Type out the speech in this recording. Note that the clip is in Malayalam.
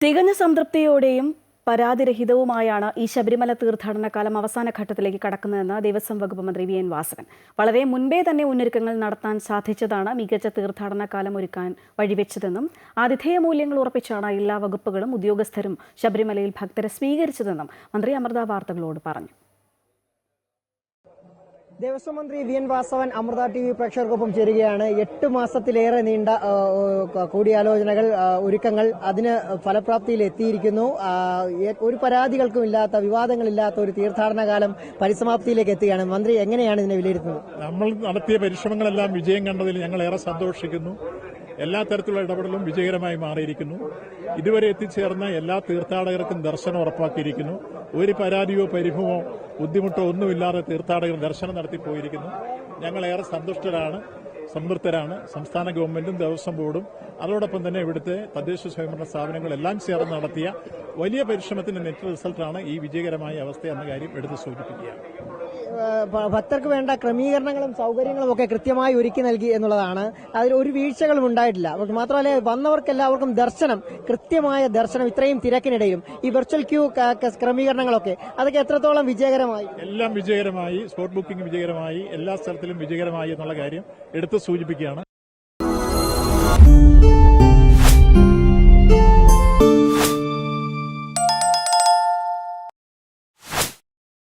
തികഞ്ഞ സംതൃപ്തിയോടെയും പരാതിരഹിതവുമായാണ് ഈ ശബരിമല തീർത്ഥാടന കാലം അവസാന ഘട്ടത്തിലേക്ക് കടക്കുന്നതെന്ന് ദേവസ്വം വകുപ്പ് മന്ത്രി വി എൻ വാസകൻ വളരെ മുൻപേ തന്നെ മുന്നൊരുക്കങ്ങൾ നടത്താൻ സാധിച്ചതാണ് മികച്ച തീർത്ഥാടന കാലം ഒരുക്കാൻ വഴിവെച്ചതെന്നും ആതിഥേയ മൂല്യങ്ങൾ ഉറപ്പിച്ചാണ് എല്ലാ വകുപ്പുകളും ഉദ്യോഗസ്ഥരും ശബരിമലയിൽ ഭക്തരെ സ്വീകരിച്ചതെന്നും മന്ത്രി അമൃത വാർത്തകളോട് പറഞ്ഞു. ദേവസ്വം മന്ത്രി V N Vasavan Amrita TV V പ്രേക്ഷകർക്കൊപ്പം ചേരുകയാണ്. എട്ട് മാസത്തിലേറെ നീണ്ട കൂടിയാലോചനകൾ ഒരുക്കങ്ങൾ അതിന് ഫലപ്രാപ്തിയിൽ എത്തിയിരിക്കുന്നു. ഒരു പരാതികൾക്കും ഇല്ലാത്ത വിവാദങ്ങളില്ലാത്ത ഒരു തീർത്ഥാടന കാലം പരിസമാപ്തിയിലേക്ക് എത്തുകയാണ്. മന്ത്രി എങ്ങനെയാണ് ഇതിനെ വിലയിരുത്തുന്നത്? നമ്മൾ നടത്തിയ പരിശ്രമങ്ങളെല്ലാം വിജയം കണ്ടതിൽ ഞങ്ങൾ ഏറെ സന്തോഷിക്കുന്നു. എല്ലാ തരത്തിലുള്ള ഇടപെടലും വിജയകരമായി മാറിയിരിക്കുന്നു. ഇതുവരെ എത്തിച്ചേർന്ന എല്ലാ തീർത്ഥാടകർക്കും ദർശനം ഉറപ്പാക്കിയിരിക്കുന്നു. ഒരു പരാതിയോ പരിഭവമോ ബുദ്ധിമുട്ടോ ഒന്നുമില്ലാതെ തീർത്ഥാടകർ ദർശനം നടത്തി പോയിരിക്കുന്നു ഞങ്ങൾ ഏറെ സന്തുഷ്ടരാണ്. സംതൃപ്തരാണ്. സംസ്ഥാന ഗവൺമെന്റും ദേവസ്വം ബോർഡും അതോടൊപ്പം തന്നെ ഇവിടുത്തെ തദ്ദേശ സ്വയംഭരണ സ്ഥാപനങ്ങളെല്ലാം ചേർന്ന് നടത്തിയ വലിയ പരിശ്രമത്തിന്റെ നെറ്റ് റിസൾട്ടാണ് ഈ വിജയകരമായ അവസ്ഥ എന്ന കാര്യം എടുത്തു സൂചിപ്പിക്കുകയാണ് ഭക്തർക്ക് വേണ്ട ക്രമീകരണങ്ങളും സൗകര്യങ്ങളും ഒക്കെ കൃത്യമായി ഒരുക്കി നൽകി എന്നുള്ളതാണ്. അതിൽ ഒരു വീഴ്ചകളും ഉണ്ടായിട്ടില്ല. മാത്രമല്ല മാത്രമല്ല വന്നവർക്കെല്ലാവർക്കും ദർശനം കൃത്യമായ ദർശനം ഇത്രയും തിരക്കിനിടയിലും ഈ വെർച്വൽ ക്യൂ ക്രമീകരണങ്ങളൊക്കെ അതൊക്കെ എത്രത്തോളം വിജയകരമായി? എല്ലാം വിജയകരമായി സ്പോട്ട് ബുക്കിംഗ് വിജയകരമായി എല്ലാ സ്ഥലത്തിലും വിജയകരമായി എന്നുള്ള കാര്യം എടുത്തു സൂചിപ്പിക്കുകയാണ്.